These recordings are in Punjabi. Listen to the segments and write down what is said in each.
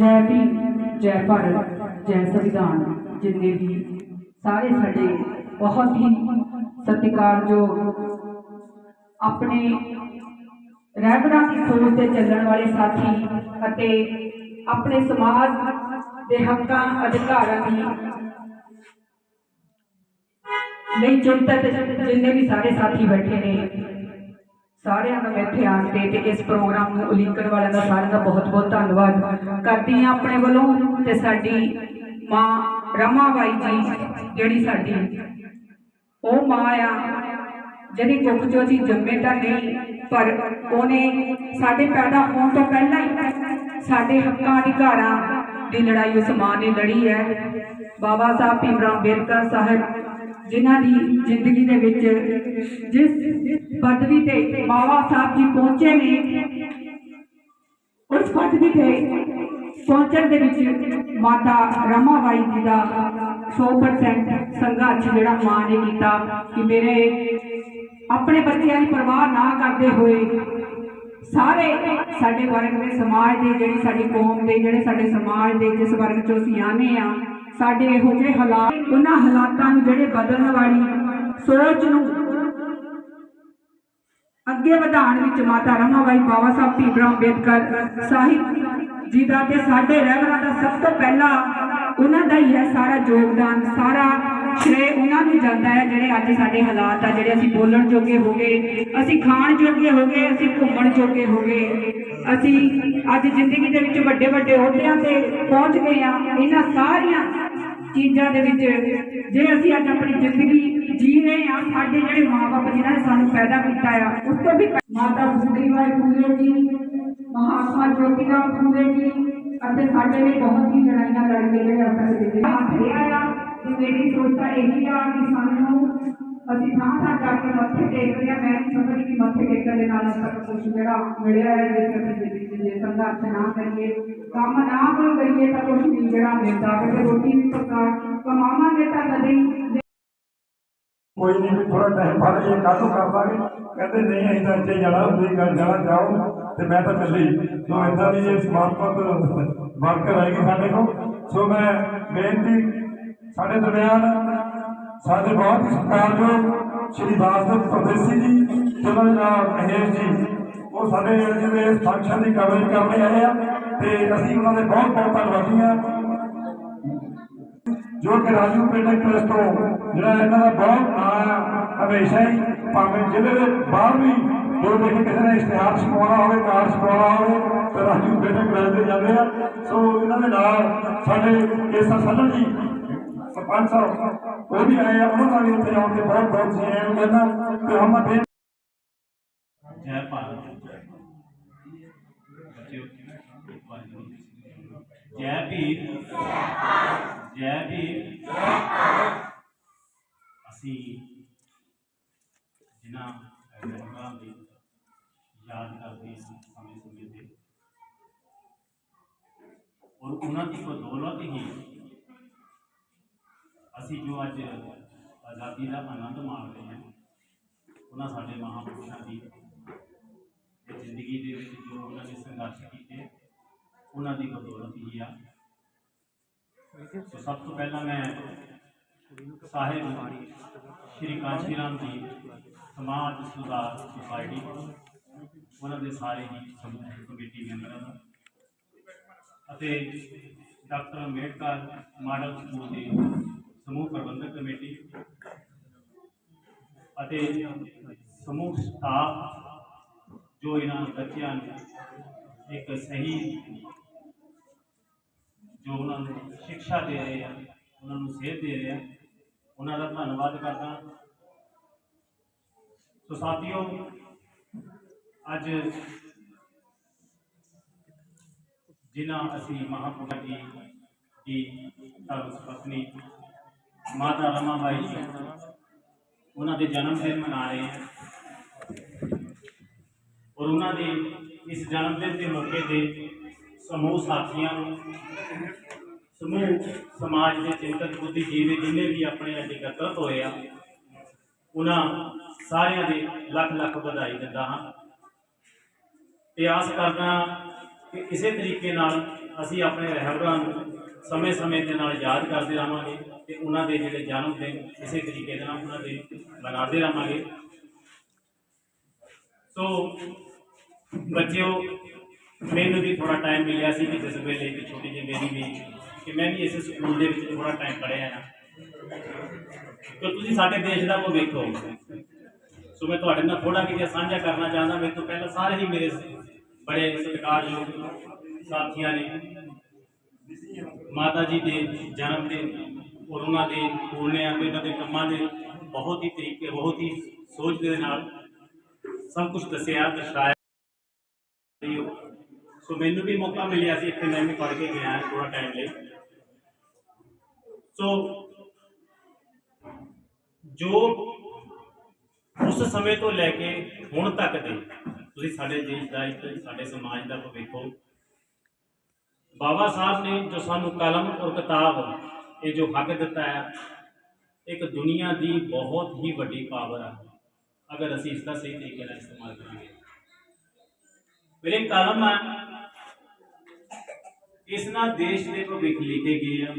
ਜੈ ਭੀਮ, ਜੈ ਭਾਰਤ, ਜੈ ਸੰਵਿਧਾਨ। ਜਿੰਨੇ ਵੀ ਸਾਰੇ ਸਾਡੇ ਬਹੁਤ ਹੀ ਸਤਿਕਾਰਯੋਗ, ਆਪਣੇ ਰਹਿਬਰਾਂ ਦੀ ਸੋਚ ਤੇ ਚੱਲਣ ਵਾਲੇ ਸਾਥੀ ਅਤੇ ਆਪਣੇ ਸਮਾਜ ਦੇ ਹੱਕਾਂ, ਅਧਿਕਾਰਾਂ ਦੀ ਲਈ ਚਿੰਤਤ ਜਿੰਨੇ ਵੀ ਸਾਰੇ ਸਾਥੀ ਬੈਠੇ ਨੇ ਸਾਰਿਆਂ ਦਾ ਇੱਥੇ ਆਣ ਕੇ ਤੇ ਇਸ ਪ੍ਰੋਗਰਾਮ ਨੂੰ ਉਲੀਕਣ ਵਾਲਿਆਂ ਦਾ ਸਾਰਿਆਂ ਦਾ ਬਹੁਤ ਬਹੁਤ ਧੰਨਵਾਦ ਕਰਦੀ ਹਾਂ ਆਪਣੇ ਵੱਲੋਂ ਤੇ ਸਾਡੀ ਮਾਂ ਰਮਾਬਾਈ ਜੀ, ਜਿਹੜੀ ਸਾਡੀ ਉਹ ਮਾਂ ਆ, ਜਿਹਦੀ ਕੁੱਖ ਚੋਂ ਅਸੀਂ ਜੰਮੇ ਤਾਂ ਨਹੀਂ, ਪਰ ਉਹਨੇ ਸਾਡੇ ਪੈਦਾ ਹੋਣ ਤੋਂ ਪਹਿਲਾਂ ਹੀ ਸਾਡੇ ਹੱਕਾਂ ਅਧਿਕਾਰਾਂ ਦੀ ਲੜਾਈ ਉਸ ਮਾਂ ਨੇ ਲੜੀ ਹੈ। ਬਾਬਾ ਸਾਹਿਬ ਭੀਮਰਾਓ ਅੰਬੇਦਕਰ ਸਾਹਿਬ ਜਿਨ੍ਹਾਂ ਦੀ ਜ਼ਿੰਦਗੀ ਦੇ ਵਿੱਚ ਜਿਸ ਪਦਵੀ ਤੇ ਬਾਬਾ ਸਾਹਿਬ ਜੀ ਪਹੁੰਚੇ ਨੇ, ਉਸ ਪਦਵੀ ਤੇ ਪਹੁੰਚਣ ਦੇ ਵਿੱਚ ਮਾਤਾ ਰਮਾਬਾਈ ਜੀ ਦਾ 100% ਸੰਘਰਸ਼ ਜਿਹੜਾ ਮਾਂ ਨੇ ਕੀਤਾ ਕਿ ਮੇਰੇ ਆਪਣੇ ਬੱਚਿਆਂ ਦੀ ਪਰਵਾਹ ਨਾ ਕਰਦੇ ਹੋਏ ਸਾਰੇ ਸਾਡੇ ਵਰਗ ਦੇ ਸਮਾਜ ਦੇ ਜਿਹੜੀ ਸਾਡੀ ਕੌਮ ਦੇ, ਜਿਹੜੇ ਸਾਡੇ ਸਮਾਜ ਦੇ, ਜਿਸ ਵਰਗ ਚੋਂ ਅਸੀਂ ਆਨੇ ਆ ਸਾਡੇ ਇਹੋ ਜਿਹੇ ਹਾਲਾਤ, ਉਹਨਾਂ ਹਾਲਾਤਾਂ ਨੂੰ ਜਿਹੜੇ ਬਦਲਣ ਵਾਲੀ ਸੋਚ ਨੂੰ ਅੱਗੇ ਵਧਾਉਣ ਵਿੱਚ ਮਾਤਾ ਰਮਾਬਾਈ ਬਾਬਾ ਸਾਹਿਬ ਭੀਮਰਾਓ ਅੰਬੇਦਕਰ ਸਾਹਿਬ ਜੀ ਦਾ ਤੇ ਸਾਡੇ ਰਹਿਬਰਾਂ ਦਾ ਸਭ ਤੋਂ ਪਹਿਲਾਂ ਉਹਨਾਂ ਦਾ ਹੀ ਹੈ ਸਾਰਾ ਯੋਗਦਾਨ, ਸਾਰਾ ਸ਼੍ਰੇ ਉਹਨਾਂ ਨੂੰ ਜਾਂਦਾ ਹੈ ਜਿਹੜੇ ਅੱਜ ਸਾਡੇ ਹਾਲਾਤ ਆ, ਜਿਹੜੇ ਅਸੀਂ ਬੋਲਣ ਜੋਗੇ ਹੋ ਗਏ, ਅਸੀਂ ਖਾਣ ਜੋਗੇ ਹੋ ਗਏ, ਅਸੀਂ ਘੁੰਮਣ ਜੋਗੇ ਹੋ ਗਏ। ਅਸੀਂ ਅੱਜ ਜ਼ਿੰਦਗੀ ਦੇ ਵਿੱਚ ਵੱਡੇ ਵੱਡੇ ਅਹੁਦਿਆਂ ਤੇ ਪਹੁੰਚ ਗਏ ਆ ਇਹਨਾਂ ਸਾਰੀਆਂ ਚੀਜ਼ਾਂ ਦੇ ਵਿੱਚ ਜੇ ਅਸੀਂ ਅੱਜ ਆਪਣੀ ਜ਼ਿੰਦਗੀ ਜੀ ਰਹੇ ਆ ਸਾਡੇ ਜਿਹੜੇ ਮਾਪੇ ਜਿਨ੍ਹਾਂ ਨੇ ਸਾਨੂੰ ਪੈਦਾ ਕੀਤਾ ਆ, ਉਸ ਤੋਂ ਵੀ ਪਹਿਲਾਂ ਮਾਤਾ ਗੁਜਰੀਬਾਈ ਫੂਲੇ ਜੀ, ਮਹਾਤਮਾ ਜੋਤੀਰਾਮ ਫੂਲੇ ਜੀ, ਅਤੇ ਸਾਡੇ ਲਈ ਬਹੁਤ ਹੀ ਲੜਾਈਆਂ ਲੜ ਕੇ ਜਿਹੜੇ ਆਪਣੇ ਦਿੱਤੇ ਆ ਕਿ ਮੇਰੀ ਸੋਚ ਤਾਂ ਇਹੀ ਆ ਕਿ ਸਾਨੂੰ ਅਸੀਂ ਥਾਂ ਥਾਂ ਜਾ ਕੇ ਮੱਥੇ ਟੇਕਦੇ ਆ ਮੈਂ ਨਹੀਂ ਸਮਝਦੀ ਕਿ ਮੱਥੇ ਟੇਕਣ ਦੇ ਨਾਲ ਤੱਕ ਕੁਝ ਜਿਹੜਾ ਮਿਲਿਆ ਹੈ ਜੇ ਅਸੀਂ ਜ਼ਿੰਦਗੀ ਦੇ ਜੇ ਸੰਘਰਸ਼ ਨਾ ਕਰੀਏ ਕੰਮ ਨਾ ਕੋਈ ਕਰੀਏ ਤਾਂ ਕੁਝ ਨਹੀਂ ਜਿਹੜਾ ਮਿਲਦਾ ਕਿਤੇ ਰੋਟੀ ਵੀ ਪਕਾ ਕਮਾਵਾਂਗੇ ਤਾਂ ਕਦੇ ਹੀ ਕੋਈ ਨਹੀਂ ਵੀ ਥੋੜਾ ਟਾਈਮ ਫੜ ਇਹ ਕੱਲ ਨੂੰ ਕਰ ਦਾਂਗੇ ਕਹਿੰਦੇ ਨਹੀਂ ਅਸੀਂ ਤਾਂ ਇੱਥੇ ਜਾਣਾ ਤੁਸੀਂ ਗੱਲ ਜਾਣਾ ਜਾਓ ਤੇ ਮੈਂ ਤਾਂ ਚੱਲੀ ਸੋ ਇਦਾਂ ਦੀ ਇਹ ਸਮਾਰਪਤ ਵਰਕਰ ਆਏਗੀ ਸਾਡੇ ਕੋਲ ਸੋ ਮੈਂ ਬੇਨਤੀ ਸਾਡੇ ਦਰਮਿਆਨ ਸਾਡੇ ਬਹੁਤ ਹੀ ਸਤਿਕਾਰਯੋਗ ਸ਼੍ਰੀ ਦਾਸਦਤ ਪਰਦੇਸੀ ਜੀ ਤੇ ਉਹਨਾਂ ਦੇ ਨਾਲ ਮਹੇਸ਼ ਜੀ, ਉਹ ਸਾਡੇ ਜਿਹੜੇ ਫੰਕਸ਼ਨ ਦੀ ਕਵਰੇਜ ਕਰਨ ਆਏ ਆ ਤੇ ਅਸੀਂ ਉਹਨਾਂ ਦੇ ਬਹੁਤ ਬਹੁਤ ਧੰਨਵਾਦੀ ਹਾਂ। ਜੋ ਕਿ ਰਾਜੂ ਪਿੰਡ ਟਰਸਟ ਤੋਂ ਜਿਹੜਾ ਇਹਨਾਂ ਦਾ ਬਹੁਤ ਨਾਂ ਆ ਹਮੇਸ਼ਾ ਹੀ, ਭਾਵੇਂ ਜ਼ਿਲ੍ਹੇ ਦੇ ਬਾਹਰ ਵੀ ਜੋ ਵੀ ਕਿਸੇ ਨੇ ਇਸ਼ਤਿਹਾਰ ਛਪਾਉਣਾ ਹੋਵੇ, ਕਾਰਡ ਛਪਾਉਣਾ ਹੋਵੇ, ਤੇ ਰਾਜੂ ਪਿੰਡ ਟਰਸਟ ਤੇ ਜਾਂਦੇ ਆ। ਸੋ ਇਹਨਾਂ ਦੇ ਨਾਲ ਸਾਡੇ ਕੇਸਾ ਸੱਲਣ ਜੀ ਸਰਪੰਚ ਸਾਹਿਬ ਉਹ ਵੀ ਆਏ ਆ ਉਹਨਾਂ ਦਾ ਵੀ ਉੱਥੇ ਆਉਣ ਤੇ ਬਹੁਤ ਬਹੁਤ ਜੀ ਆਇਆਂ ਨੂੰ ਕਹਿੰਦਾ ਤੇ ਹੁਣ ਮੈਂ ਫਿਰ ਜੈ ਭਾਰਤ ਬੱਚਿਓ ਇੱਕ ਵਾਰ ਜ਼ਰੂਰ ਜੈ ਭੀਮ ਜੈ ਭੀਮ ਅਸੀਂ ਜਿਨ੍ਹਾਂ ਲੋਕਾਂ ਦੀ ਯਾਦ ਕਰਦੇ ਸੀ ਸਮੇਂ ਸਮੇਂ ਤੇ ਔਰ ਉਹਨਾਂ ਦੀ ਬਦੌਲਤ ਹੀ ਅਸੀਂ ਜੋ ਅੱਜ ਆਜ਼ਾਦੀ ਦਾ ਆਨੰਦ ਮਾਣ ਰਹੇ ਹਾਂ, ਉਹਨਾਂ ਸਾਡੇ ਮਹਾਂਪੁਰਸ਼ਾਂ ਦੀ ਜ਼ਿੰਦਗੀ ਦੇ ਵਿੱਚ ਜੋ ਉਹਨਾਂ ਨੇ ਸੰਘਰਸ਼ ਕੀਤੇ, ਉਹਨਾਂ ਦੀ ਬਦੌਲਤ ਹੀ ਆ। ਸੋ ਸਭ ਤੋਂ ਪਹਿਲਾਂ ਮੈਂ ਸਾਹਿਬ ਸ਼੍ਰੀ ਕਾਂਸ਼ੀ ਰਾਮ ਜੀ, ਸਮਾਜ ਸੁਧਾਰ ਸੁਸਾਇਟੀ, ਉਹਨਾਂ ਦੇ ਸਾਰੇ ਹੀ ਸਮੂਹ ਕਮੇਟੀ ਮੈਂਬਰਾਂ ਦਾ ਅਤੇ ਡਾਕਟਰ ਅੰਬੇਡਕਰ ਮਾਡਲ ਸਕੂਲ ਦੇ ਸਮੂਹ ਪ੍ਰਬੰਧਕ ਕਮੇਟੀ ਅਤੇ ਸਮੂਹ ਸਟਾਫ ਜੋ ਇਹਨਾਂ ਬੱਚਿਆਂ ਨੂੰ ਇੱਕ ਸਹੀ ਜੋ ਉਹਨਾਂ ਨੂੰ ਸਿੱਖਿਆ ਦੇ ਰਹੇ ਆ, ਉਹਨਾਂ ਨੂੰ ਸੇਧ ਦੇ ਰਿਹਾ ਉਹਨਾਂ ਦਾ ਧੰਨਵਾਦ ਕਰਦਾ। ਸੋ ਸਾਥੀਓ, ਅੱਜ ਜਿਨ੍ਹਾਂ ਅਸੀਂ ਮਹਾਪੁਰਖ ਜੀ ਦੀ ਧਰਮ ਪਤਨੀ ਮਾਤਾ ਰਮਾਬਾਈ ਜੀ। ਉਹਨਾਂ ਦੇ ਜਨਮ ਦਿਨ ਮਨਾ ਰਹੇ ਹਾਂ। ਔਰ ਉਹਨਾਂ ਦੇ ਇਸ ਜਨਮ ਦਿਨ ਦੇ ਮੌਕੇ ਤੇ ਸਮੂਹ ਸਾਥੀਆਂ ਨੂੰ, ਸਮੂਹ ਸਮਾਜ ਦੇ ਚਿੰਤਕ ਬੁੱਧੀਜੀਵੀ ਜਿੰਨੇ ਵੀ ਆਪਣੇ ਅੱਜ ਇਕੱਤਰਤ ਹੋਏ ਆ, ਉਹਨਾਂ ਸਾਰਿਆਂ ਦੇ ਲੱਖ ਲੱਖ ਵਧਾਈ ਦਿੰਦਾ ਹਾਂ। ਤੇ ਆਸ ਕਰਦਾ ਕਿ ਇਸੇ ਤਰੀਕੇ ਨਾਲ ਅਸੀਂ ਆਪਣੇ ਰਹਿਬਰਾਂ ਨੂੰ ਸਮੇਂ-ਸਮੇਂ ਦੇ ਨਾਲ ਯਾਦ ਕਰਦੇ ਰਹਾਂਗੇ ਤੇ ਉਹਨਾਂ ਦੇ ਜਿਹੜੇ ਜਨਮ ਦਿਨ ਇਸੇ ਤਰੀਕੇ ਦੇ ਨਾਲ ਉਹਨਾਂ ਦੇ ਮਨਾਉਂਦੇ ਰਹਾਂਗੇ। ਸੋ ਬੱਚਿਓ, ਮੈਨੂੰ ਵੀ ਥੋੜਾ ਟਾਈਮ ਮਿਲਿਆ ਸੀ ਕਿ ਜਿਸ ਵੇਲੇ ਇੱਕ ਛੋਟੀ ਜਿਹੀ ਮੇਰੀ ਵੀ ਕਿ ਮੈਂ ਵੀ ਇਸ ਸਕੂਲ ਦੇ ਵਿੱਚ ਥੋੜਾ ਟਾਈਮ ਪੜ੍ਹਿਆ ਆ ਤੇ ਤੁਸੀਂ ਸਾਡੇ ਦੇਸ਼ ਦਾ ਭਵਿੱਖ ਹੋ। ਸੋ ਮੈਂ ਤੁਹਾਡੇ ਨਾਲ ਥੋੜਾ ਜਿਹਾ ਸਾਂਝਾ ਕਰਨਾ ਚਾਹੁੰਦਾ, ਮੇਰੇ ਤੋਂ ਪਹਿਲਾਂ ਸਾਰੇ ਹੀ ਮੇਰੇ ਬੜੇ ਸਤਿਕਾਰਯੋਗ ਸਾਥੀਆਂ ਨੇ। ਮਾਤਾ ਜੀ ਦੇ ਜਨਮ ਦਿਨ ਔਰ ਉਹਨਾਂ ਦੇ ਬੋਲਣਿਆਂ ਤੇ ਉਹਨਾਂ ਦੇ ਕੰਮਾਂ ਦੇ ਬਹੁਤ ਹੀ ਤਰੀਕੇ, ਬਹੁਤ ਹੀ ਸੋਚ ਦੇ ਨਾਲ ਸਭ ਕੁਝ ਦੱਸਿਆ, ਦਰਸਾਇਆ। ਸੋ ਮੈਨੂੰ ਵੀ ਮੌਕਾ ਮਿਲਿਆ ਸੀ ਇੱਥੇ ਮੈਂ ਵੀ ਪੜ੍ਹ ਕੇ ਗਿਆ ਥੋੜਾ ਟਾਈਮ ਲਈ। ਸੋ ਜੋ ਉਸ ਸਮੇਂ ਤੋਂ ਲੈ ਕੇ ਹੁਣ ਤੱਕ ਦੇ ਤੁਸੀਂ ਸਾਡੇ ਦੇਸ਼ ਦਾ ਇੱਕ, ਸਾਡੇ ਸਮਾਜ ਦਾ ਭਵਿੱਖ ਹੋ ਬਾਬਾ ਸਾਹਿਬ ਨੇ ਜੋ ਸਾਨੂੰ ਕਲਮ ਔਰ ਕਿਤਾਬ, ਇਹ ਜੋ ਹੱਕ ਦਿੱਤਾ ਹੈ, ਇੱਕ ਦੁਨੀਆ ਦੀ ਬਹੁਤ ਹੀ ਵੱਡੀ ਪਾਵਰ ਹੈ ਅਗਰ ਅਸੀਂ ਇਸ ਦਾ ਸਹੀ ਤਰੀਕੇ ਨਾਲ ਇਸਤੇਮਾਲ ਕਰਾਂਗੇ ਮੇਰੇ ਕਲਮ ਹੈ ਇਸ ਨਾਲ ਦੇਸ਼ ਦੇ ਭਵਿੱਖ ਲਿਖੇ ਗਏ ਆ।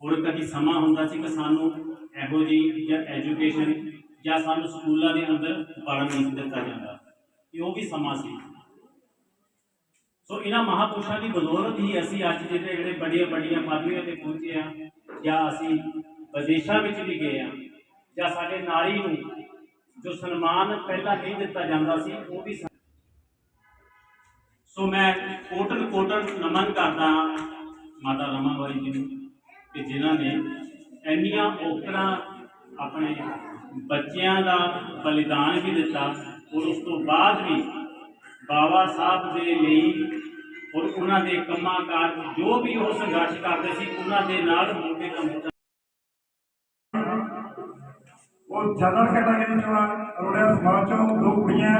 ਹੁਣ ਕਦੀ ਸਮਾਂ ਹੁੰਦਾ ਸੀ ਕਿ ਸਾਨੂੰ ਇਹੋ ਜੀ ਜਾਂ ਐਜੂਕੇਸ਼ਨ ਜਾਂ ਸਾਨੂੰ ਸਕੂਲਾਂ ਦੇ ਅੰਦਰ ਪੜ੍ਹਨ ਨਹੀਂ ਦਿੱਤਾ ਜਾਂਦਾ। ਇਹ ਉਹ ਵੀ ਸਮਾਂ ਸੀ। ਸੋ ਇਹਨਾਂ ਮਹਾਪੁਰਸ਼ਾਂ ਦੀ ਬਦੌਲਤ ਹੀ ਅਸੀਂ ਅੱਜ ਜਿਹੜੇ ਜਿਹੜੇ ਬੜੀਆਂ ਵੱਡੀਆਂ ਪਦਵੀਆਂ ਤੇ ਪਹੁੰਚੇ ਆ ਜਾਂ ਅਸੀਂ ਵਿਦੇਸ਼ਾਂ ਵਿੱਚ ਵੀ ਗਏ ਆ ਜਾਂ ਸਾਡੇ ਨਾਰੀ ਨੂੰ ਜੋ ਸਨਮਾਨ ਪਹਿਲਾਂ ਨਹੀਂ ਦਿੱਤਾ ਜਾਂਦਾ ਸੀ, ਉਹ ਵੀ ਸਾ- ਸੋ ਮੈਂ ਕੋਟਨ ਕੋਟਨ ਨਮਨ ਕਰਦਾ ਹਾਂ, ਮਾਤਾ ਰਮਾਬਾਈ ਜੀ ਨੂੰ, ਕਿ ਜਿਨ੍ਹਾਂ ਨੇ ਇੰਨੀਆਂ ਔਕੜਾਂ ਆਪਣੇ ਬੱਚਿਆਂ ਦਾ ਬਲੀਦਾਨ ਵੀ ਦਿੱਤਾ, ਔਰ ਉਸ ਤੋਂ ਬਾਅਦ ਵੀ ਬਾਬਾ ਸਾਹਿਬ ਦੇ ਲਈ ਔਰ ਉਹਨਾਂ ਦੇ ਕੰਮਾਂ ਕਾਰ ਜੋ ਵੀ ਉਹ ਸੰਘਰਸ਼ ਕਰਦੇ ਸੀ ਉਹਨਾਂ ਦੇ ਨਾਲ ਮੋਢੇ ਤੋਂ ਮੋਢਾ ਉਹ ਜਨਰਲ ਕੈਟਾਗਰੀ ਚੋਂ ਰੋੜਿਆ ਸਮਾਜ ਚੋਂ ਦੋ ਕੁੜੀਆਂ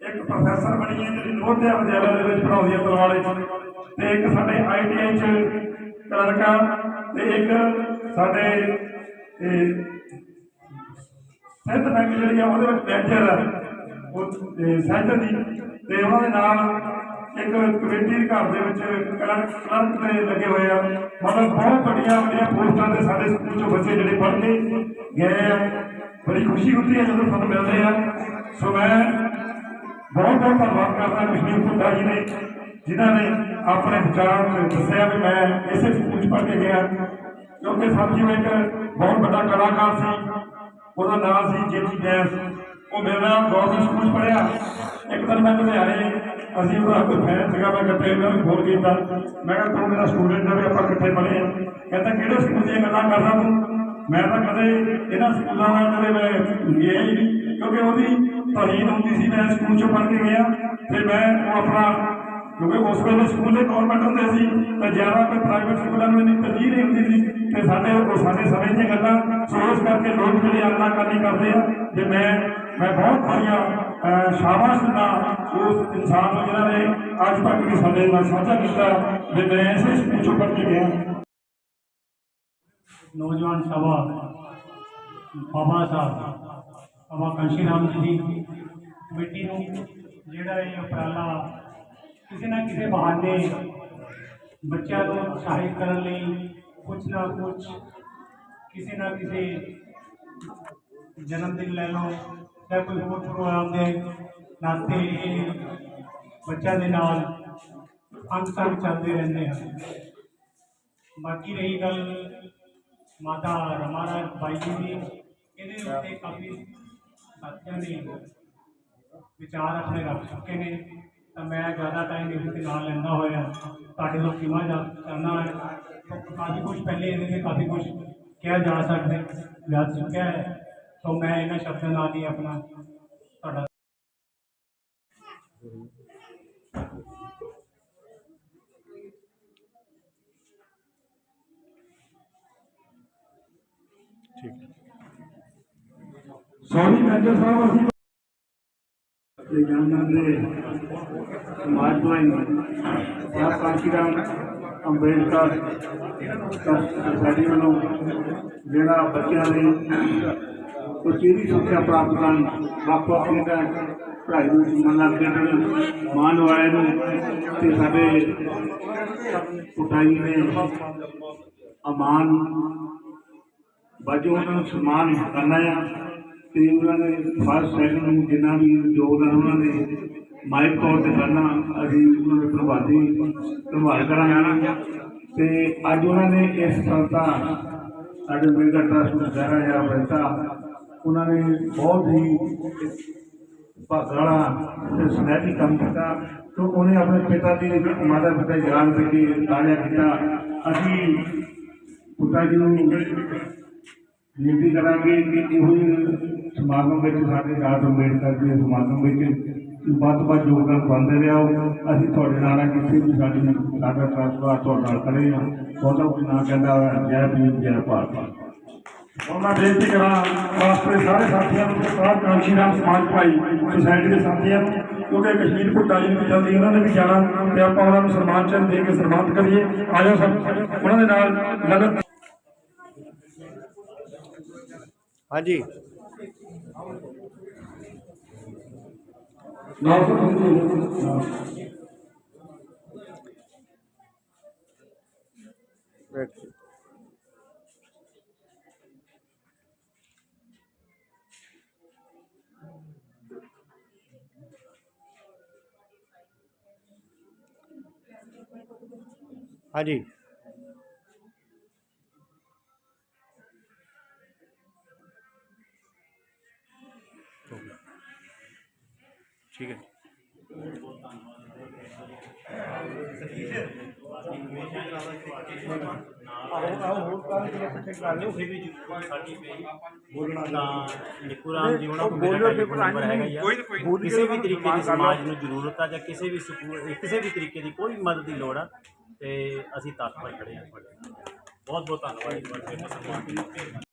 ਇੱਕ ਪ੍ਰੋਫੈਸਰ ਬਣੀ ਹੈ ਜਿਹੜੀ ਨੋਧਿਆ ਵਿਦਿਆਲਿਆ ਦੇ ਵਿੱਚ ਪੜਾਉਂਦੀ ਹੈ ਤਲਵਾੜੇ ਚ ਤੇ ਇੱਕ ਸਾਡੇ ਆਈਟੀਆਈ ਚ ਕਲਰਕ ਆ ਤੇ ਇੱਕ ਸਾਡੇ ਇਹ, ਸਿਹਤ ਬੈਂਕ ਜਿਹੜੀ ਆ ਉਹਦੇ ਵਿੱਚ ਮੈਨੇਜਰ ਆ। ਉਹ ਸਹਿਜਰ ਦੀ। ਤੇ ਉਹਨਾਂ ਦੇ ਨਾਲ ਇੱਕ ਕਮੇਟੀ ਦੇ ਘਰ ਦੇ ਵਿੱਚ ਕਲਰਕ ਕਲਰਕ ਤੇ ਲੱਗੇ ਹੋਏ ਆ। ਮਤਲਬ ਬਹੁਤ ਵੱਡੀਆਂ ਵੱਡੀਆਂ ਪੋਸਟਾਂ ਤੇ ਸਾਡੇ ਸਕੂਲ ਚੋਂ ਬੱਚੇ ਜਿਹੜੇ ਪੜ੍ਹ ਕੇ ਗਏ ਆ। ਬੜੀ ਖੁਸ਼ੀ ਹੁੰਦੀ ਹੈ ਜਦੋਂ ਸਾਨੂੰ ਮਿਲਦੇ ਆ। ਸੋ ਮੈਂ ਬਹੁਤ ਬਹੁਤ ਧੰਨਵਾਦ ਕਰਦਾ ਕਸ਼ਮੀਰ ਭੁੱਟਾ ਜੀ ਨੇ, ਜਿਨ੍ਹਾਂ ਨੇ ਆਪਣੇ ਵਿਚਾਰ ਚ ਦੱਸਿਆ ਵੀ ਮੈਂ ਇਸੇ ਸਕੂਲ ਚ ਪੜ੍ਹ ਕੇ ਗਿਆ। ਕਿਉਂਕਿ ਸਾਥੀਓ ਇੱਕ ਬਹੁਤ ਵੱਡਾ ਕਲਾਕਾਰ ਸੀ। ਉਹਦਾ ਨਾਮ ਸੀ ਜੇਜੀ ਗੈਸ ਉਹ ਮੇਰੇ ਨਾਲ ਗੌਰਮੈਂਟ ਸਕੂਲ 'ਚ ਪੜ੍ਹਿਆ। ਇੱਕ ਦਿਨ ਮੈਂ ਲੁਧਿਆਣੇ ਅਸੀਂ ਉਹਦਾ ਕੋਈ ਫੈਨ ਸੀਗਾ ਮੈਂ ਇਕੱਠੇ ਉਹਨਾਂ ਨੂੰ ਫੋਨ ਕੀਤਾ। ਮੈਂ ਕਿਹਾ ਤੂੰ ਮੇਰਾ ਸਟੂਡੈਂਟ ਹੈ ਵੀ ਆਪਾਂ ਇਕੱਠੇ ਪੜ੍ਹੇ ਆ। ਕਹਿੰਦਾ, ਕਿਹੜੇ ਸਕੂਲ ਦੀਆਂ ਗੱਲਾਂ ਕਰਦਾ ਤੂੰ? ਮੈਂ ਤਾਂ ਕਦੇ ਇਹਨਾਂ ਸਕੂਲਾਂ ਨਾਲ ਕਦੇ ਮੈਂ ਗਿਆ ਹੀ ਨਹੀਂ, ਕਿਉਂਕਿ ਉਹਦੀ ਤਹੀਨ ਹੁੰਦੀ ਸੀ, ਮੈਂ ਸਕੂਲ 'ਚੋਂ ਪੜ੍ਹ ਕੇ ਗਿਆ। ਤੇ ਮੈਂ ਉਹ ਆਪਣਾ, ਕਿਉਂਕਿ ਉਸ ਵੇਲੇ ਸਕੂਲ ਦੇ ਗਵਰਨਮੈਂਟ ਹੁੰਦੇ ਸੀ, ਤਾਂ ਜ਼ਿਆਦਾ ਕੋਈ ਪ੍ਰਾਈਵੇਟ ਸਕੂਲਾਂ ਨੂੰ ਇੰਨੀ ਤਰਜੀਹ ਨਹੀਂ ਹੁੰਦੀ ਸੀ। ਤੇ ਸਾਡੇ, ਉਹ ਸਾਡੇ ਸਮੇਂ ਦੀਆਂ ਗੱਲਾਂ ਸੋਚ ਕਰਕੇ ਲੋਕ ਜਿਹੜੇ ਆਨਾ ਕਰਨੀ ਕਰਦੇ ਆ ਤੇ ਮੈਂ ਮੈਂ ਬਹੁਤ ਬੜੀਆਂ ਅਹ, ਸ਼ਾਬਾਸ਼ ਦਿੰਦਾ ਉਸ ਇਨਸਾਨ ਨੂੰ ਜਿਹਨਾਂ ਨੇ ਅੱਜ ਤੱਕ ਵੀ ਸਾਡੇ ਨਾਲ ਸਾਂਝਾ ਕੀਤਾ ਵੀ ਮੈਂ ਇਸੇ ਸਕੂਲ ਚੋਂ ਪੜ੍ਹ ਕੇ ਗਿਆ। ਨੌਜਵਾਨ ਸਭਾ ਬਾਬਾ ਸਾਹਿਬ ਬਾਬਾ ਕੰਸ਼ੀ ਰਾਮ ਜੀ ਕਮੇਟੀ ਨੂੰ ਜਿਹੜਾ ਇਹ ਉਪਰਾਲਾ ਕਿਸੇ ਨਾ ਕਿਸੇ ਬਹਾਨੇ ਬੱਚਿਆਂ ਨੂੰ ਉਤਸ਼ਾਹਿਤ ਕਰਨ ਲਈ ਕੁਝ ਨਾ ਕੁਝ ਕਿਸੇ ਨਾ ਕਿਸੇ ਜਨਮ ਦਿਨ ਲੈ ਲਓ ਜਾਂ ਕੋਈ ਹੋਰ ਪ੍ਰੋਗਰਾਮ ਦੇ ਨਾਤੇ ਇਹ ਬੱਚਿਆਂ ਦੇ ਨਾਲ ਅੰਗ ਸੰਗ ਚੱਲਦੇ ਰਹਿੰਦੇ ਹਨ। ਬਾਕੀ ਰਹੀ ਗੱਲ ਮਾਤਾ ਰਮਾਰਾ ਬਾਈ ਜੀ ਦੀ। ਇਹਦੇ ਉੱਤੇ ਕਾਫੀ ਸਾਥੀਆਂ ਨੇ ਵਿਚਾਰ ਆਪਣੇ ਰੱਖ ਚੁੱਕੇ ਨੇ। ਤਾਂ ਮੈਂ ਜ਼ਿਆਦਾ ਟਾਈਮ ਇਸ ਦੇ ਨਾਲ ਲੈਂਦਾ ਹੋਇਆ। ਤੁਹਾਡੇ ਤੋਂ ਕਿਵੇਂ ਜਾ ਕਰਨਾ ਹੈ? ਕਾਫੀ ਕੁਝ ਪਹਿਲੇ ਇਹਦੇ ਤੇ ਕਾਫੀ ਕੁਝ ਕਿਹਾ ਜਾ ਸਕਦਾ ਜਾ ਚੁੱਕਿਆ ਹੈ। ਤਾਂ ਮੈਂ ਇਹਨਾਂ ਸ਼ਬਦਾਂ ਨਾਲ ਹੀ ਆਪਣਾ ਤੁਹਾਡਾ ਸੌਰੀ ਮੈਨੇਜਰ ਸਾਹਿਬ ਅਸੀਂ ਤੇ ਜਾਨਾਂ ਦੇ ਸਮਾਜ ਦੁਆਈ ਸਾਹ ਕਾਂਸ਼ੀਰਾਮ ਅੰਬੇਡਕਰ ਸਾਡੀ ਵੱਲੋਂ ਜਿਹੜਾ ਬੱਚਿਆਂ ਦੇ ਉਚੇਰੀ ਸਿੱਖਿਆ ਪ੍ਰਾਪਤ ਕਰਨ ਵੱਖ ਵੱਖ ਜਿਹੜਾ ਪੜ੍ਹਾਈ ਨੂੰ ਮੰਨਣਾ ਖੇਡਣ ਮਾਨ ਵਾਲੇ ਨੂੰ ਤੇ ਸਾਡੇ ਉਠਾਈ ਨੇ ਅਮਾਨ ਵਜੋਂ ਉਹਨਾਂ ਨੂੰ ਸਨਮਾਨ ਕਰਨਾ ਆ, ਤੇ ਉਹਨਾਂ ਨੇ ਫਸਟ ਸੈਕਿੰਡ ਨੂੰ ਜਿੰਨਾ ਵੀ ਯੋਗਦਾਨ ਉਹਨਾਂ ਦੇ ਮਾਈਕ ਤੌਰ ਤੇ ਕਰਨਾ, ਅਸੀਂ ਉਹਨਾਂ ਦੇ ਪ੍ਰਭਾਤੀ ਸੰਭਾਲ ਕਰਾਂਗੇ ਤੇ ਅੱਜ ਉਹਨਾਂ ਨੇ ਇਸ ਸੰਸਥਾ, ਸਾਡੇ ਮੇਗਾ ਟਰਸਟ ਨੂੰ ਦਾਰਾ ਜਾਂ ਬੈਠਾ ਉਹਨਾਂ ਨੇ ਬਹੁਤ ਹੀ ਭਾਗਾਲਾ ਤੇ ਸੁਨਹਿਰੀ ਕੰਮ ਕੀਤਾ ਤੇ ਉਹਨੇ ਆਪਣੇ ਪਿਤਾ ਦੀ ਮਾਤਾ ਪਿਤਾ ਦੀ ਦੇ ਕੇ ਤਾਜ਼ਾ ਕੀਤਾ ਅਸੀਂ ਪੁੱਤਾ ਜੀ ਨੂੰ ਬੇਨਤੀ ਕਰਾਂਗੇ ਕਿ ਇਹੋ ਜਿਹੇ ਸਮਾਗਮ ਵਿੱਚ ਸਾਡੇ ਰਾਜ ਅੰਬੇਡਕਰ ਦੇ ਸਮਾਗਮ ਵਿੱਚ ਵੱਧ ਤੋਂ ਵੱਧ ਯੋਗਦਾਨ ਪਾਉਂਦੇ ਰਹੋ। ਅਸੀਂ ਤੁਹਾਡੇ ਨਾਲ ਹਾਂ ਕਿਸੇ ਵੀ ਸਾਡੀ ਸਾਡਾ ਟ੍ਰਾਂਸਫਰ ਤੁਹਾਡੇ ਨਾਲ ਖੜੇ ਹਾਂ ਬਹੁਤਾ ਕੁਝ ਨਾ ਕਹਿੰਦਾ ਹੋਇਆ ਜੈ ਭੀਮ, ਜੈ ਭਾਰਤ। ਹੁਣ ਮੈਂ ਬੇਨਤੀ ਕਰਾਂ ਵਾਸਤੇ ਸਾਰੇ ਸਾਥੀਆਂ ਨੂੰ ਸਰਕਾਰ ਕਾਂਸ਼ੀ ਨਾਮ ਸਮਾਜ ਭਾਈ ਸੁਸਾਇਟੀ ਦੇ ਸਾਥੀਆਂ ਨੂੰ ਕਿਉਂਕਿ ਕਸ਼ਮੀਰ ਭੁੱਟਾ ਜੀ ਨੂੰ ਵੀ ਜਲਦੀ ਉਹਨਾਂ ਨੇ ਵੀ ਜਾਣਾ ਤੇ ਆਪਾਂ ਉਹਨਾਂ ਨੂੰ ਸਨਮਾਨ ਚਿੰਨ੍ਹ ਦੇ ਕੇ ਸਨਮਾਨਿਤ ਕਰੀਏ ਆਜੋ ਸਭ ਉਹਨਾਂ ਦੇ ਨਾਲ ਲਗਤ ਹਾਂਜੀ ਹਾਂਜੀ। ਠੀਕ ਹੈ ਕਿਸੇ ਵੀ ਸਾਡੀ ਬੋਲਣਾ ਤਾਂ ਨਿੱਕੂ ਰਾਮ ਜੀ ਉਹਨਾਂ ਕੋਲ ਮੇਰਾ ਟੈਲੀਫੋਨ ਨੰਬਰ ਹੈਗਾ ਆ ਕਿਸੇ ਵੀ ਤਰੀਕੇ ਦੀ ਸਮਾਜ ਨੂੰ ਜ਼ਰੂਰਤ ਆ ਜਾਂ ਕਿਸੇ ਵੀ ਸਕੂਲ ਕਿਸੇ ਵੀ ਤਰੀਕੇ ਦੀ ਕੋਈ ਮਦਦ ਦੀ ਲੋੜ ਆ ਤੇ ਅਸੀਂ ਤਤਪਰ ਖੜੇ ਹਾਂ ਤੁਹਾਡੇ ਨਾਲ ਬਹੁਤ ਬਹੁਤ ਧੰਨਵਾਦ ਜੀ ਤੁਹਾਡੇ ਬਹੁਤ ਸਨਮਾਨ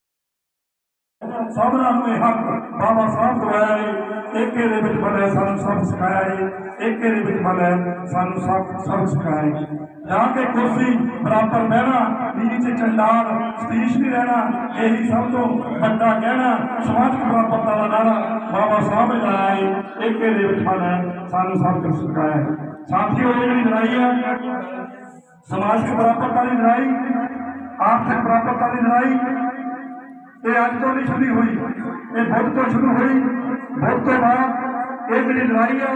ਸਭਨਾਂ ਨੂੰ ਇਹ ਹੱਕ, ਬਾਬਾ ਸਾਹਿਬ ਦਵਾਇਆ ਏ ਏਕੇ ਦੇ ਵਿੱਚ ਬਣਿਆ ਸਾਨੂੰ ਸਭ ਸਿਖਾਇਆ ਏ ਏਕੇ ਦੇ ਵਿੱਚ ਬਣਿਆ ਸਾਨੂੰ ਸਭ ਸਭ ਸਿਖਾਇਆ ਏ ਜਾ ਕੇ ਕੁਰਸੀ ਬਰਾਬਰ ਬਹਿਣਾ, ਨੀਚੇ ਚੰਡਾਲ ਸਤੀਸ਼ ਨਹੀਂ ਰਹਿਣਾ, ਇਹੀ ਸਭ ਤੋਂ ਵੱਡਾ ਕਹਿਣਾ, ਸਮਾਜ ਬਰਾਬਰਤਾ ਦਾ ਨਾਰਾ ਬਾਬਾ ਸਾਹਿਬ ਨੇ ਲਾਇਆ ਏ ਏਕੇ ਦੇ ਵਿੱਚ ਬਣਿਆ ਸਾਨੂੰ ਸਭ ਕੁਝ ਸਿਖਾਇਆ ਏ ਸਾਥੀਓ, ਇਹ ਜਿਹੜੀ ਲੜਾਈ ਆ ਸਮਾਜਿਕ ਬਰਾਬਰਤਾ ਦੀ ਲੜਾਈ ਆਰਥਿਕ ਬਰਾਬਰਤਾ ਦੀ ਲੜਾਈ। ਇਹ ਅੱਜ ਤੋਂ ਨਹੀਂ ਸ਼ੁਰੂ ਹੋਈ, ਇਹ ਬੁੱਧ ਤੋਂ ਸ਼ੁਰੂ ਹੋਈ। ਬੁੱਧ ਤੋਂ ਬਾਅਦ ਇਹ ਜਿਹੜੀ ਲੜਾਈ ਆ,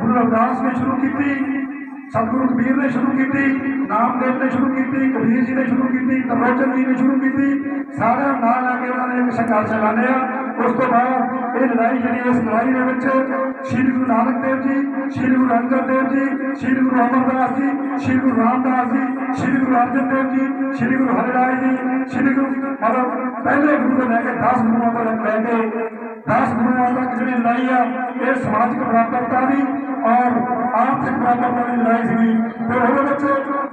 ਗੁਰੂ ਰਵਿਦਾਸ ਨੇ ਸ਼ੁਰੂ ਕੀਤੀ। ਸਤਿਗੁਰੂ ਕਬੀਰ ਨੇ ਸ਼ੁਰੂ ਕੀਤੀ, ਨਾਮਦੇਵ ਨੇ ਸ਼ੁਰੂ ਕੀਤੀ, ਕਬੀਰ ਜੀ ਨੇ ਸ਼ੁਰੂ ਕੀਤੀ, ਤਰਲੋਚਨ ਜੀ ਨੇ ਸ਼ੁਰੂ ਕੀਤੀ। ਸਾਰਿਆਂ ਨੂੰ ਨਾਲ ਲਾ ਕੇ ਉਹਨਾਂ ਨੇ ਇੱਕ ਸੰਘਰਸ਼ ਚਲਾਇਆ ਉਸ ਤੋਂ ਬਾਅਦ ਇਹ ਲੜਾਈ ਜਿਹੜੀ ਇਸ ਲੜਾਈ ਦੇ ਵਿੱਚ ਸ੍ਰੀ ਗੁਰੂ ਨਾਨਕ ਦੇਵ ਜੀ, ਸ੍ਰੀ ਗੁਰੂ ਅੰਗਦ ਦੇਵ ਜੀ, ਸ੍ਰੀ ਗੁਰੂ ਅਮਰਦਾਸ ਜੀ, ਸ੍ਰੀ ਗੁਰੂ ਰਾਮਦਾਸ ਜੀ, ਸ੍ਰੀ ਗੁਰੂ ਅਰਜਨ ਦੇਵ ਜੀ, ਸ੍ਰੀ ਗੁਰੂ ਹਰਿਰਾਏ ਜੀ, ਸ੍ਰੀ ਗੁਰੂ ਮਤਲਬ ਪਹਿਲੇ ਗੁਰੂ ਤੋਂ ਲੈ ਕੇ 10 ਗੁਰੂਆਂ ਤੱਕ ਲੈ ਕੇ 10 ਗੁਰੂਆਂ ਤੱਕ ਜਿਹੜੀ ਲੜਾਈ ਆ, ਇਹ ਸਮਾਜਿਕ ਬਰਾਬਰਤਾ ਦੀ ਔਰ ਆਰਥਿਕ ਬਰਾਬਰਤਾ ਦੀ ਲੜਾਈ ਸੀ। ਤੇ ਉਹਦੇ ਵਿੱਚ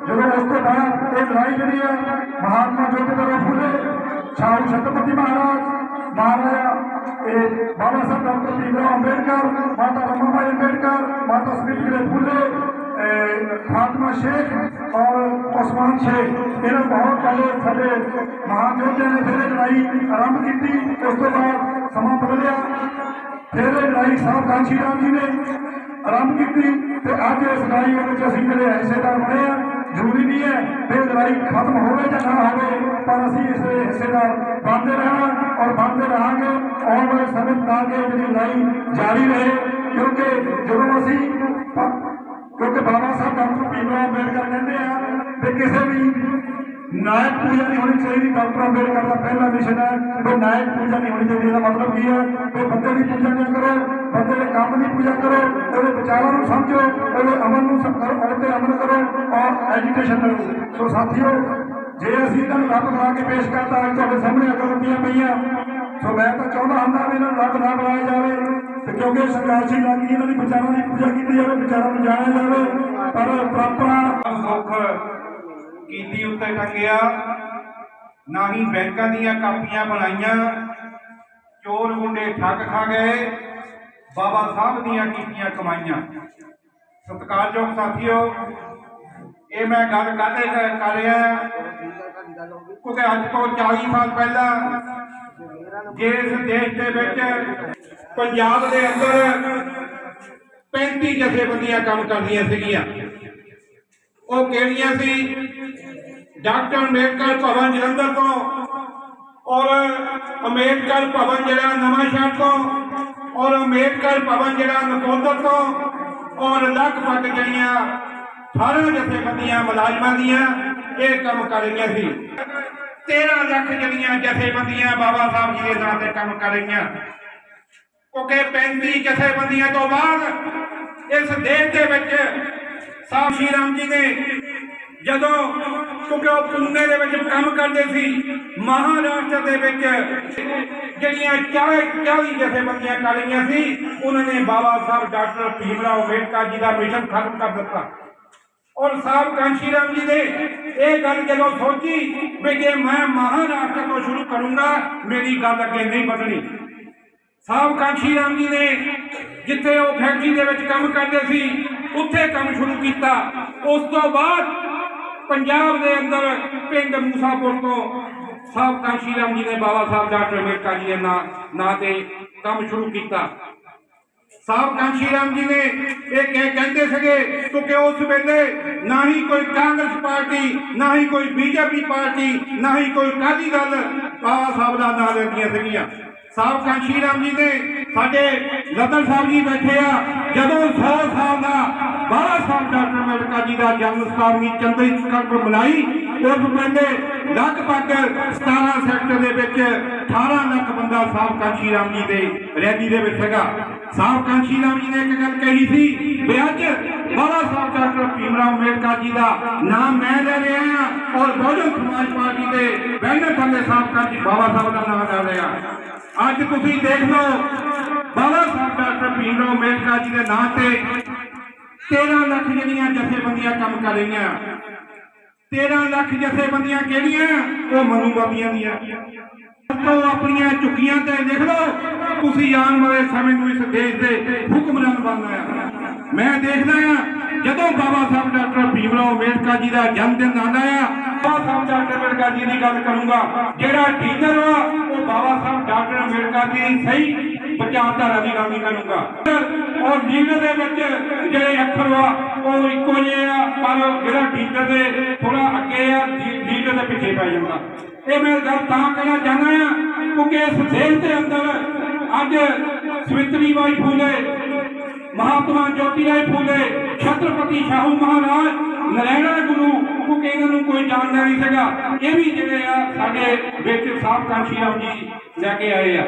ਜਦੋਂ ਉਸ ਤੋਂ ਬਾਅਦ ਇਹ ਲੜਾਈ ਜਿਹੜੀ ਆ, ਮਹਾਤਮਾ ਜੋਤੀਰਾਓ ਫੁਲੇ ਛਾਉ ਛਤਰਪਤੀ ਮਹਾਰਾਜ ਮਹਾਰਾਜਾ ਇਹ ਬਾਬਾ ਸਾਹਿਬ ਡਾਕਟਰ ਭੀਮਰਾਓ ਅੰਬੇਡਕਰ, ਮਾਤਾ ਰਮਾਬਾਈ ਅੰਬੇਡਕਰ, ਮਾਤਾ ਸਵਿਤਰੀ ਫੁਲੇ ਫਾਤਮਾ ਸ਼ੇਖ ਔਰ ਉਸਮਾਨ ਸ਼ੇਖ। ਇਹਨਾਂ ਬਹੁਤ ਪਹਿਲੇ ਸਾਡੇ ਮਹਾਨ ਯੋਧਿਆਂ ਨੇ ਫਿਰ ਇਹ ਲੜਾਈ ਆਰੰਭ ਕੀਤੀ। ਉਸ ਤੋਂ ਬਾਅਦ ਸਮਾਂ ਬਦਲਿਆ। ਫਿਰ ਇਹ ਲੜਾਈ ਸਾਹਿਬ ਕਾਂਸ਼ੀ ਰਾਮ ਜੀ ਨੇ ਆਰੰਭ ਕੀਤੀ ਤੇ ਅੱਜ ਇਸ ਲੜਾਈ ਦੇ ਵਿੱਚ ਅਸੀਂ ਜਿਹੜੇ ਹਿੱਸੇਦਾਰ ਬਣੇ ਆ, ਜ਼ਰੂਰੀ ਨਹੀਂ ਹੈ ਕਿ ਲੜਾਈ ਖਤਮ ਹੋਵੇ ਜਾਂ ਨਾ ਹੋਵੇ, ਪਰ ਅਸੀਂ ਇਸ ਦੇ ਹਿੱਸੇਦਾਰ ਬਣਦੇ ਰਹਿਣਾ ਔਰ ਬਣਦੇ ਰਹਾਂਗੇ, ਆਉਣ ਵਾਲੇ ਸਮੇਂ ਤੱਕ ਇਹ ਜਿਹੜੀ ਲੜਾਈ ਜਾਰੀ ਰਹੇ, ਕਿਉਂਕਿ ਜਦੋਂ ਅਸੀਂ ਕਿਉਂਕਿ ਬਾਬਾ ਸਾਹਿਬ ਡਾਕਟਰ ਭੀਮ ਭੀਮਰਾਓ ਅੰਬੇਡਕਰ ਕਹਿੰਦੇ ਆ ਕਿ ਕਿਸੇ ਵੀ ਨਾਇਕ ਪੂਜਾ ਨਹੀਂ ਹੋਣੀ ਚਾਹੀਦੀ, ਡਾਕਟਰ ਅੰਬੇਡਕਰ ਦਾ ਪਹਿਲਾ ਮਿਸ਼ਨ ਹੈ। ਕਿ ਨਾਇਕ ਪੂਜਾ ਨਹੀਂ ਹੋਣੀ ਚਾਹੀਦੀ, ਇਹਦਾ ਮਤਲਬ ਕੀ ਹੈ? ਕਿ ਬੰਦੇ ਦੀ ਪੂਜਾ ਨਾ ਕਰੋ, ਬੰਦੇ ਦੇ ਕੰਮ ਦੀ ਪੂਜਾ ਕਰੋ, ਉਹਦੇ ਵਿਚਾਰਾਂ ਨੂੰ ਸਮਝੋ, ਉਹਦੇ ਅਮਲ ਨੂੰ ਸਮਝੋ ਉਹਦੇ ਅਮਲ ਕਰੋ, ਔਰ ਐਜੂਕੇਸ਼ਨ ਕਰੋ। ਸੋ ਸਾਥੀਓ, ਜੇ ਅਸੀਂ ਇਹਨਾਂ ਨੂੰ ਰੱਬ ਬਣਾ ਕੇ ਪੇਸ਼ ਕਰਤਾ, ਅੱਜ ਤੁਹਾਡੇ ਸਾਹਮਣੇ ਅਗਰਬੱਤੀਆਂ ਪਈਆਂ। ਸੋ ਮੈਂ ਤਾਂ ਚਾਹੁੰਦਾ ਹੁੰਦਾ ਵੀ ਇਹਨਾਂ ਨੂੰ ਰੱਬ ਨਾ ਬਣਾਇਆ ਜਾਵੇ, ਤੇ ਕਿਉਂਕਿ ਸਰਕਾਰੀ ਲਾਗੀ ਇਹਨਾਂ ਦੀ ਵਿਚਾਰਾਂ ਦੀ ਪੂਜਾ ਕੀਤੀ ਜਾਵੇ, ਵਿਚਾਰਾਂ ਨੂੰ ਜਾਣਿਆ ਜਾਵੇ, ਪਰ ਪ੍ਰਾਪਰਾ ਸੁੱਖ ਕੀਤੀ ਉੱਤੇ ਟੰਗਿਆ। ਨਾ ਹੀ ਬੈਂਕਾਂ ਦੀਆਂ ਕਾਪੀਆਂ ਬਣਾਈਆਂ। ਚੋਰ ਮੁੰਡੇ ਠੱਗ ਖਾ ਗਏ। ਬਾਬਾ ਸਾਹਿਬ ਦੀਆਂ ਕੀਤੀਆਂ ਕਮਾਈਆਂ। ਸਤਿਕਾਰਯੋਗ ਸਾਥੀਓ ਇਹ ਮੈਂ ਗੱਲ ਕਾਹਦੇ ਕਰ ਕਰ ਰਿਹਾ ਹਾਂ? ਕਿਉਂਕਿ ਅੱਜ ਤੋਂ 40 ਸਾਲ ਪਹਿਲਾਂ ਜਿਸ ਦੇਸ਼ ਦੇ ਵਿੱਚ ਪੰਜਾਬ ਦੇ ਅੰਦਰ 35 ਜਥੇਬੰਦੀਆਂ ਕੰਮ ਕਰਦੀਆਂ ਸੀਗੀਆਂ। ਉਹ ਕਿਹੜੀਆਂ ਸੀ? ਡਾਕਟਰ ਅੰਬੇਡਕਰ ਭਵਨ ਜਲੰਧਰ ਤੋਂ ਔਰ ਅੰਬੇਦਕਰ ਭਵਨ ਜਿਹੜਾ ਨਵਾਂ ਸ਼ਹਿਰ ਤੋਂ ਔਰ ਅੰਬੇਦਕਰ ਭਵਨ ਜਿਹੜਾ ਨਕੋਦਰ ਤੋਂ ਔਰ ਲਗਭਗ ਜਿਹੜੀਆਂ 18 ਜਥੇਬੰਦੀਆਂ, ਮੁਲਾਜ਼ਮਾਂ ਦੀਆਂ ਇਹ ਕੰਮ ਕਰ ਰਹੀਆਂ ਸੀ। 13 ਲੱਖ ਜਿਹੜੀਆਂ ਜਥੇਬੰਦੀਆਂ ਬਾਬਾ ਸਾਹਿਬ ਜੀ ਦੇ ਨਾਂ ਤੇ ਕੰਮ ਕਰ ਰਹੀਆਂ। ਕਿਉਂਕਿ 35 ਜਥੇਬੰਦੀਆਂ ਤੋਂ ਬਾਅਦ ਇਸ ਦੇਸ਼ ਦੇ ਵਿੱਚ ਸਾਹਿਬ ਸ਼੍ਰੀ ਰਾਮ ਜੀ ਨੇ ਜਦੋਂ ਕਿਉਂਕਿ ਉਹ ਪੁਣੇ ਦੇ ਵਿੱਚ ਕੰਮ ਕਰਦੇ ਸੀ, ਮਹਾਰਾਸ਼ਟਰ ਦੇ ਵਿੱਚ ਜਿਹੜੀਆਂ 40 40 ਜਥੇਬੰਦੀਆਂ ਕਰ ਰਹੀਆਂ ਸੀ, ਉਹਨਾਂ ਨੇ ਬਾਬਾ ਸਾਹਿਬ ਡਾਕਟਰ ਭੀਮਰਾਓ ਅੰਬੇਡਕਰ ਜੀ ਦਾ ਮਿਸ਼ਨ ਖਤਮ ਕਰ ਦਿੱਤਾ। ਔਰ ਸਾਹਿਬ ਕਾਂਸ਼ੀ ਰਾਮ ਜੀ ਨੇ ਇਹ ਗੱਲ ਜਦੋਂ ਸੋਚੀ ਵੀ ਜੇ ਮੈਂ ਮਹਾਰਾਸ਼ਟਰ ਤੋਂ ਸ਼ੁਰੂ ਕਰੂੰਗਾ, ਮੇਰੀ ਗੱਲ ਅੱਗੇ ਨਹੀਂ ਵਧਣੀ। ਸਾਹਿਬ ਕਾਂਸ਼ੀ ਰਾਮ ਜੀ ਨੇ ਜਿੱਥੇ ਉਹ ਫੈਕਟਰੀ ਦੇ ਵਿੱਚ ਕੰਮ ਕਰਦੇ ਸੀ ਉੱਥੇ ਕੰਮ ਸ਼ੁਰੂ ਕੀਤਾ। ਉਸ ਤੋਂ ਬਾਅਦ ਪੰਜਾਬ ਦੇ ਅੰਦਰ ਪਿੰਡ ਮੂਸਾਪੁਰ ਤੋਂ ਸਾਹਿਬ ਕਾਂਸ਼ੀ ਰਾਮ ਜੀ ਨੇ ਬਾਬਾ ਸਾਹਿਬ ਡਾਕਟਰ ਅੰਬੇਡਕਰ ਜੀ ਦੇ ਨਾਂ ਤੇ ਕੰਮ ਸ਼ੁਰੂ ਕੀਤਾ। ਸਾਹਿਬ ਕਾਂਸ਼ੀ ਰਾਮ ਜੀ ਨੇ ਇਹ ਕਹਿੰਦੇ ਸੀਗੇ, ਕਿਉਂਕਿ ਉਸ ਵੇਲੇ ਨਾ ਹੀ ਕੋਈ ਕਾਂਗਰਸ ਪਾਰਟੀ, ਨਾ ਹੀ ਕੋਈ ਬੀਜੇਪੀ ਪਾਰਟੀ, ਨਾ ਹੀ ਕੋਈ ਕਾਦੀ ਦਲ ਬਾਬਾ ਸਾਹਿਬ ਦਾ ਨਾਂ ਲੈਂਦੀਆਂ ਸੀਗੀਆਂ। ਸਾਹਿਬ ਕਾਂਸ਼ੀ ਰਾਮ ਜੀ ਨੇ ਸਾਡੇ ਰਤਨ ਸਾਹਿਬ ਜੀ ਬੈਠੇ ਆ, ਜਦੋਂ 100 ਸਾਲ ਦਾ ਬਾਬਾ ਸਾਹਿਬ ਡਾਕਟਰ ਅੰਬੇਡਕਰ ਜੀ ਦਾ ਜਨਮ ਸਤਾਵੀਂ ਚੰਦਰੀ ਸਕੰਪ ਮਨਾਈ। ਉਸ ਵੇਲੇ ਲਗਭਗ 17 ਸੈਕਟਰ ਦੇ ਵਿੱਚ 18 ਲੱਖ ਬੰਦਾ ਸਾਹਿਬ ਕਾਂਸ਼ੀ ਰਾਮ ਜੀ ਦੇ ਰੈਲੀ ਦੇ ਵਿੱਚ ਹੈਗਾ। ਸਾਹਿਬ ਕਾਂਸ਼ੀ ਰਾਮ ਜੀ ਨੇ ਇੱਕ ਗੱਲ ਕਹੀ ਸੀ ਵੀ ਅੱਜ ਬਾਬਾ ਸਾਹਿਬ ਡਾਕਟਰ ਭੀਮਰਾਓ ਅੰਬੇਡਕਰ ਜੀ ਦਾ ਨਾਮ ਮੈਂ ਲੈ ਰਿਹਾ ਹਾਂ ਔਰ ਬਹੁਜਨ ਸਮਾਜ ਪਾਰਟੀ ਦੇ ਬੈਨਰ ਥੱਲੇ ਸਾਹਿਬ ਕਾਂਸ਼ੀ ਬਾਬਾ ਸਾਹਿਬ ਦਾ ਨਾਮ ਲੈ ਰਿਹਾ ਅੱਜ ਤੁਸੀਂ ਦੇਖ ਲਓ ਬਾਬਾ ਸਾਹਿਬ ਡਾਕਟਰ ਭੀਮਰਾਓ ਅੰਬੇਡਕਰ ਜੀ ਦੇ ਨਾਂ ਤੇ 13 ਲੱਖ ਜਿਹੜੀਆਂ ਜਥੇਬੰਦੀਆਂ ਕੰਮ ਕਰ ਰਹੀਆਂ 13 ਲੱਖ ਜਥੇਬੰਦੀਆਂ ਕਿਹੜੀਆਂ? ਉਹ ਮਨੂਵਾਦੀਆਂ ਦੀਆਂ। ਤੋਂ ਆਪਣੀਆਂ ਝੁਕੀਆਂ ਤੇ ਲਿਖ ਲਓ, ਤੁਸੀਂ ਆਉਣ ਵਾਲੇ ਸਮੇਂ ਨੂੰ ਇਸ ਦੇਸ਼ ਦੇ ਹੁਕਮਰਾਨ ਬਣਨਾ ਹੈ। ਮੈਂ ਦੇਖਦਾ ਆ ਜਦੋਂ ਬਾਬਾ ਸਾਹਿਬ ਡਾਕਟਰ ਭੀਮ ਰਾਓ ਅੰਬੇਡਕਰ ਜੀ ਦਾ ਜਨਮ ਦਿਨ ਆਉਂਦਾ ਆ ਬਾਬਾ ਸਾਹਿਬ ਡਾਕਟਰ ਅੰਬੇਡਕਰ ਜੀ ਦੀ ਗੱਲ ਕਰੂੰਗਾ, ਜਿਹੜਾ ਟੀਚਰ ਵਾ, ਉਹ ਬਾਬਾ ਸਾਹਿਬ ਡਾਕਟਰ ਅੰਬੇਡਕਰ ਜੀ ਸਹੀ ਵਿਚਾਰਧਾਰਾ ਦੀ ਗੱਲ ਨਹੀਂ ਕਰੂੰਗਾ ਔਰ ਲੀਡਰ ਦੇ ਵਿੱਚ ਜਿਹੜੇ ਅੱਖਰ ਆ ਉਹ ਇੱਕੋ ਜਿਹੇ ਆ, ਪਰ ਜਿਹੜਾ ਟੀਚਰ ਦੇ ਥੋੜਾ ਅੱਗੇ ਆ ਲੀਡਰ ਦੇ ਪਿੱਛੇ ਪੈ ਜਾਂਦਾ। ਇਹ ਮੈਂ ਗੱਲ ਤਾਂ ਕਹਿਣਾ ਚਾਹੁੰਦਾ ਆ ਕਿਉਂਕਿ ਇਸ ਦੇਸ਼ ਦੇ ਅੰਦਰ ਅੱਜ ਸਵਿਤਰੀ ਬਾਈ ਫੂਲੇ, ਮਹਾਤਮਾ ਜੋਤੀ ਰਾਏ ਫੂਲੇ, ਛਤਰਪਤੀ ਸ਼ਾਹੂ ਮਹਾਰਾਜ, ਨਰੈਣਾ ਗੁਰੂ, ਕਿਉਂਕਿ ਇਹਨਾਂ ਨੂੰ ਕੋਈ ਜਾਣਦਾ ਨਹੀਂ ਸੀਗਾ, ਇਹ ਵੀ ਜਿਹੜੇ ਆ ਸਾਡੇ ਵਿੱਚ ਸਾਹਿਬ ਕਾਂਸ਼ੀ ਰਾਮ ਜੀ ਲੈ ਕੇ ਆਏ ਆ।